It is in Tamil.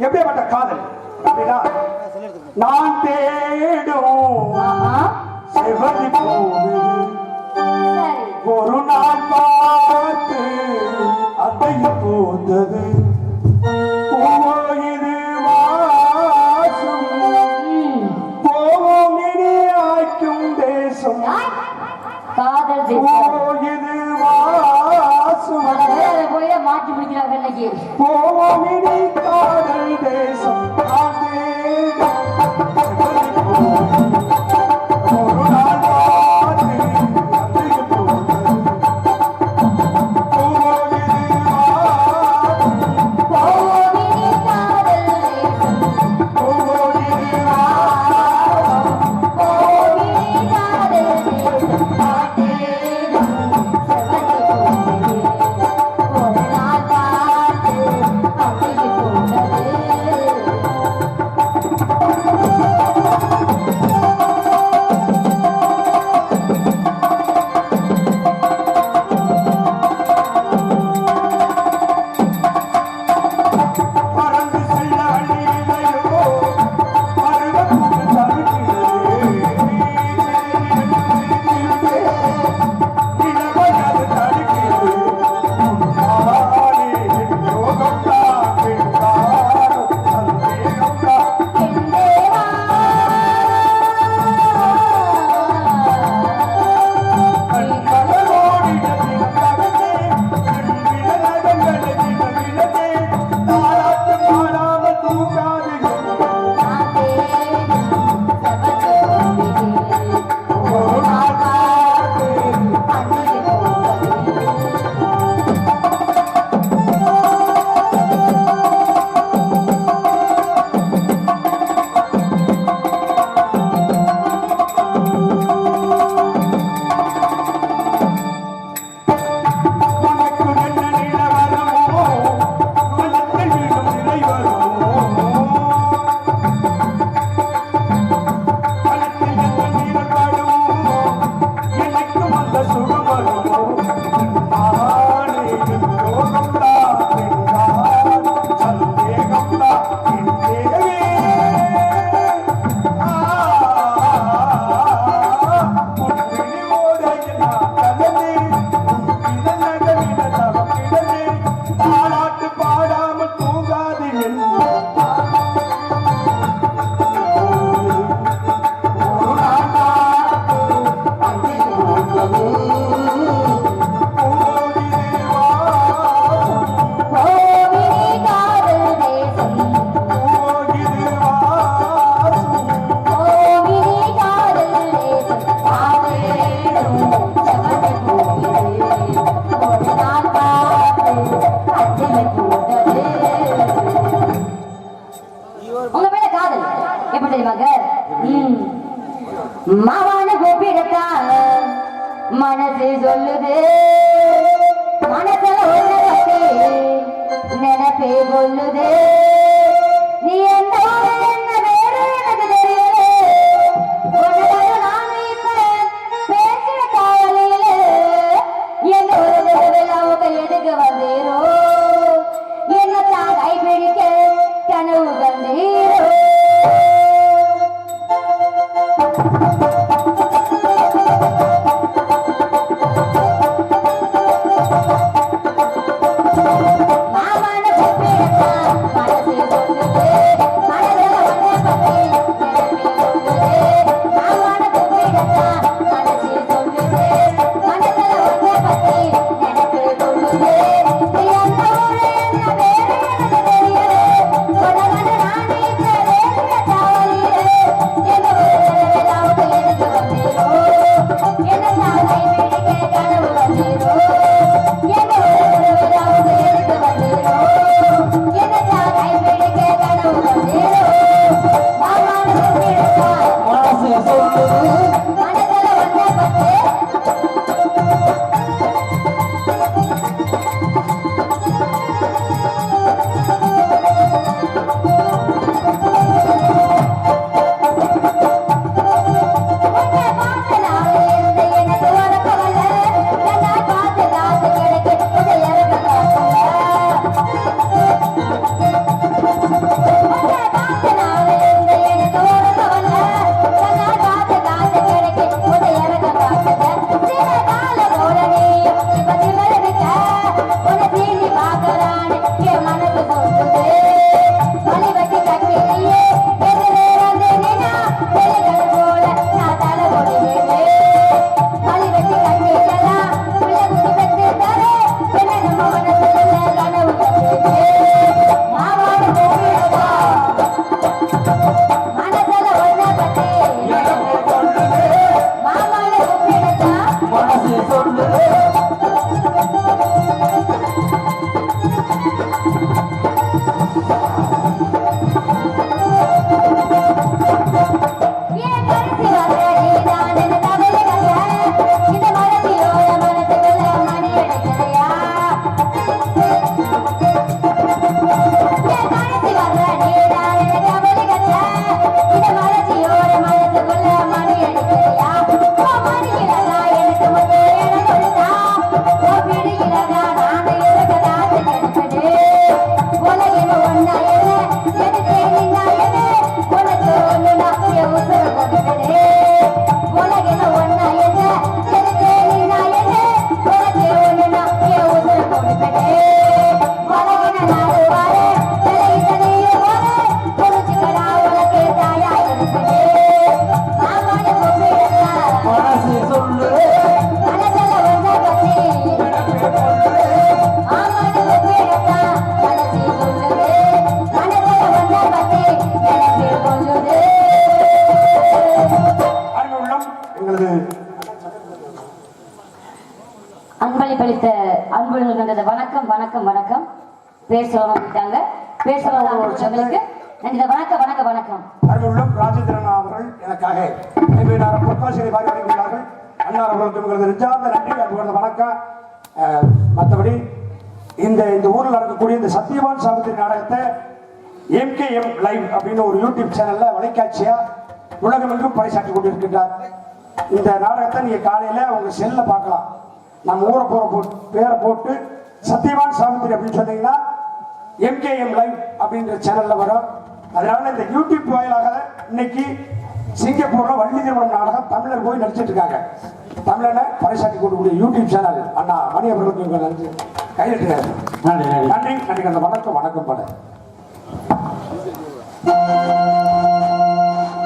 எப்பேற்பட்ட காதல்? அப்படின்னா நான் தேடும் செவ்வதி போகுது ஒரு நாள் பார்த்து அன்பைய போந்தது. days Oh, my God. எங்களது அன்பளிப்பளித்த அன்புகளுக்கு வந்தது வணக்கம் வணக்கம் வணக்கம். பேர் சொல்ல வந்துட்டாங்க. பேர் சொல்ல அவங்களுக்கு நன்றி. வணக்கம் வணக்கம் வணக்கம். அன்புள்ளம் ராஜேந்திரன் அவர்கள் எனக்காக ஐம்பதாயிரம் பொற்காசிகளை வாரி வழங்கியுள்ளார்கள் அன்னார் அவர்களுக்கு எங்களது நிஜாந்த நன்றி வணக்கம். மற்றபடி இந்த இந்த ஊரில் நடக்கக்கூடிய இந்த சத்யவான் சாவித்திரி நாடகத்தை எம்கேஎம் லைவ் அப்படின்னு ஒரு யூடியூப் சேனல்ல வலைக்காட்சியா உலகமெங்கும் பறைசாற்றி கொண்டிருக்கின்றார். இந்த நாடகத்தை நீங்க காலையில உங்க செல்ல பார்க்கலாம். நம்ம ஊரை போற போட்டு பேரை போட்டு சத்யவான் சாவித்திரி அப்படின்னு சொன்னீங்கன்னா எம்கேஎம் லைவ் அப்படின்ற சேனல்ல வரும். அதனால இந்த யூடியூப் வாயிலாக இன்னைக்கு சிங்கப்பூர்ல வள்ளி திருமணம் நாடகம் தமிழர் போய் நடிச்சிட்டு இருக்காங்க. தமிழனை பறைசாட்டி கொண்டு யூடியூப் சேனல் அண்ணா மணி அவர்களுக்கு உங்க நன்றி. கையெழுத்துங்க நன்றி நன்றி. அந்த வணக்கம் வணக்கம் பல.